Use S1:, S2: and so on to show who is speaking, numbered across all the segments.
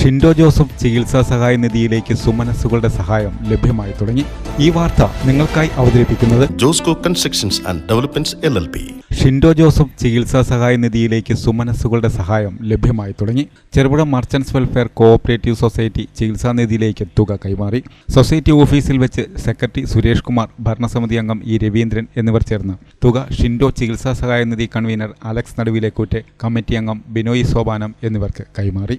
S1: ഷിൻഡോ ജോസഫ് ചികിത്സാ സഹായ നിധിയിലേക്ക് സുമനസ്സുകളുടെ സഹായം ലഭ്യമായി തുടങ്ങി. ഈ വാർത്ത നിങ്ങൾക്കായി അവതരിപ്പിക്കുന്നത്
S2: Josco constructions and developments L L P.
S1: Shindo Joseph ചികിത്സാ സഹായ നിധിയിലേക്ക് സുമനസ്സുകളുടെ സഹായം ലഭ്യമായി തുടങ്ങി. Cherupuzha merchants welfare cooperative society ചികിത്സാ നിധിയിലേക്ക് തുക കൈമാറി. സൊസൈറ്റി ഓഫീസിൽ വെച്ച് സെക്രട്ടറി സുരേഷ് കുമാർ ഭരണസമിതി അംഗം ഇ രവീന്ദ്രൻ എന്നിവർ ചേർന്ന് തുക ഷിൻഡോ ചികിത്സാ സഹായ നിധി കൺവീനർ അലക്സ് നടുവിലേക്കൂറ്റ് കമ്മിറ്റി അംഗം ബിനോയ് സോപാനം എന്നിവർക്ക് കൈമാറി.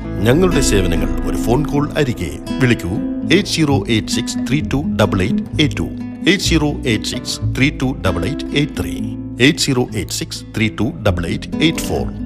S2: ഞങ്ങളുടെ സേവനങ്ങൾ ഒരു ഫോൺ കോൾ അരികെ. വിളിക്കൂ. Eight zero eight six three two double eight eight two. Eight zero eight six three two double eight eight three. Eight zero eight six three two double eight eight four.